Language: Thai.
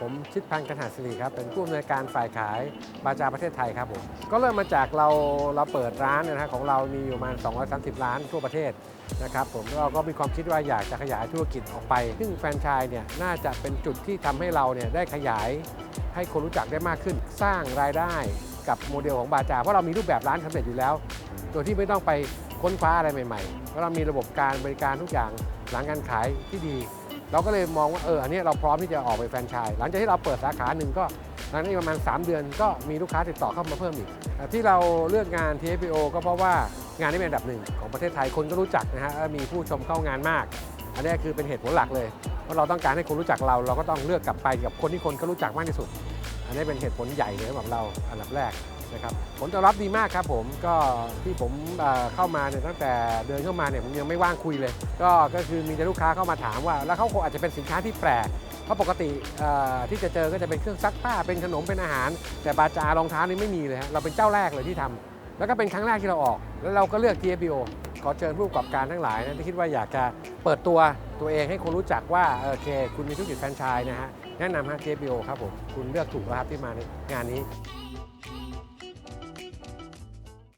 ผมชิดพันธ์กันหาสิริครับ เป็นผู้อำนวยการฝ่ายขายบาจาประเทศไทยครับผมก็เริ่มมาจากเราเราเปิดร้านนยนะฮะของเรามีอยู่ประมาณ 230 ร้านทั่วประเทศนะครับผมเราก็มีความคิดว่าอยากจะขยายธุรกิจออกไป ซึ่งแฟรนไชส์เนี่ยน่าจะเป็นจุดที่ทำให้เราเนี่ยได้ขยายให้คนรู้จักได้มากขึ้น สร้างรายได้กับโมเดลของบาจา เพราะเรามีรูปแบบร้านสำเร็จอยู่แล้ว โดยที่ไม่ต้องไปค้นคว้าอะไรใหม่ๆเพราะเรามีระบบการบริการทุกอย่างหลังการขายที่ดี เราก็เลยมองว่าเอออันนี้เราพร้อมที่จะออกไปแฟรนไชส์หลังจากที่เราเปิดสาขาหนึ่งก็หลังจากนี้ประมาณ 3 เดือนก็มีลูกค้าติดต่อเข้ามาเพิ่มอีก ที่เราเลือกงาน TFPO ก็เพราะว่างานนี้เป็นอันดับหนึ่งของประเทศไทยคนก็รู้จักนะฮะมีผู้ชมเข้างานมาก อันนี้คือเป็นเหตุผลหลักเลยว่าเราต้องการให้คนรู้จักเรา เราก็ต้องเลือกกลับไปกับคนที่คนเขารู้จักมากที่สุด อันนี้เป็นเหตุผลใหญ่เลยสำหรับเราอันดับแรก นะครับผลตอบรับดีมากครับผมก็ที่ผมเเข้ามาเนี่ยตั้งแต่เดินเข้ามาเนี่ยผมยังไม่ว่างคุยเลย ก็ก็คือมีแต่ลูกค้าเข้ามาถามว่า แล้วเขาคงอาจจะเป็นสินค้าที่แปลกเพราะปกติที่จะเจอก็จะเป็นเครื่องซักผ้าเป็นขนมเป็นอาหาร แต่บาจารองเท้านี่ไม่มีเลยฮะเราเป็นเจ้าแรกเลยที่ทำแล้วก็เป็นครั้งแรกที่เราออก แล้วเราก็เลือก TFBO ขอเชิญผู้ประกอบการทั้งหลายนะที่คิดว่าอยากจะเปิดตัวตัวเองให้คนรู้จักว่าโอเค คุณมีธุรกิจแฟรนไชส์นะฮะแนะนำฮะ TFBO ครับผม คุณเลือกถูกแล้วครับที่มาในงานนี้